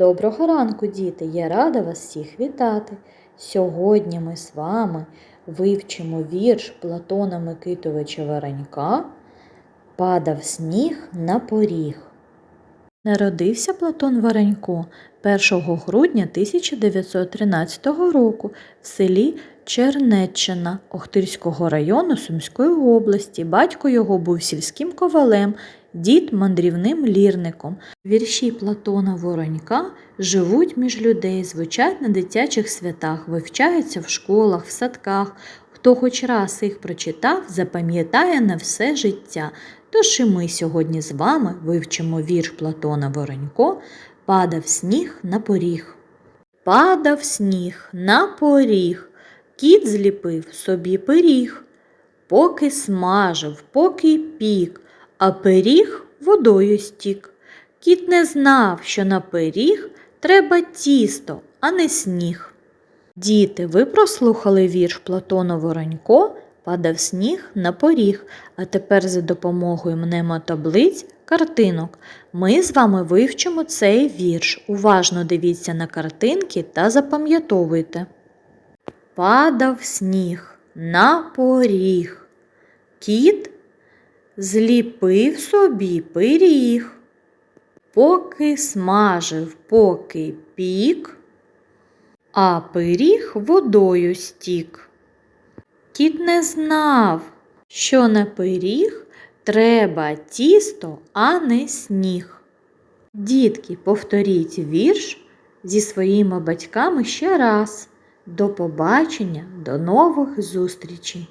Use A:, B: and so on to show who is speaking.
A: Доброго ранку, діти! Я рада вас всіх вітати. Сьогодні ми з вами вивчимо вірш Платона Микитовича Воронька Падав сніг на поріг. Народився Платон Воронько 1 грудня 1913 року в селі Чернеччина Охтирського району Сумської області. Батько його був сільським ковалем, дід мандрівним лірником. Вірші Платона Воронька живуть між людей, звучать на дитячих святах, вивчаються в школах, в садках. Хто хоч раз їх прочитав, запам'ятає на все життя. Тож і ми сьогодні з вами вивчимо вірш Платона Воронько Падав сніг на поріг. Падав сніг на поріг, кіт зліпив собі пиріг, поки смажив, поки пік, а пиріг водою стік. Кіт не знав, що на пиріг треба тісто, а не сніг. Діти, ви прослухали вірш Платона Воронько Падав сніг на поріг, а тепер за допомогою мнемотаблиць картинок ми з вами вивчимо цей вірш. Уважно дивіться на картинки та запам'ятовуйте. Падав сніг на поріг. Кіт зліпив собі пиріг. Поки смажив, поки пік, а пиріг водою стік. Кіт не знав, що на пиріг треба тісто, а не сніг. Дітки, повторіть вірш зі своїми батьками ще раз. До побачення, до нових зустрічей!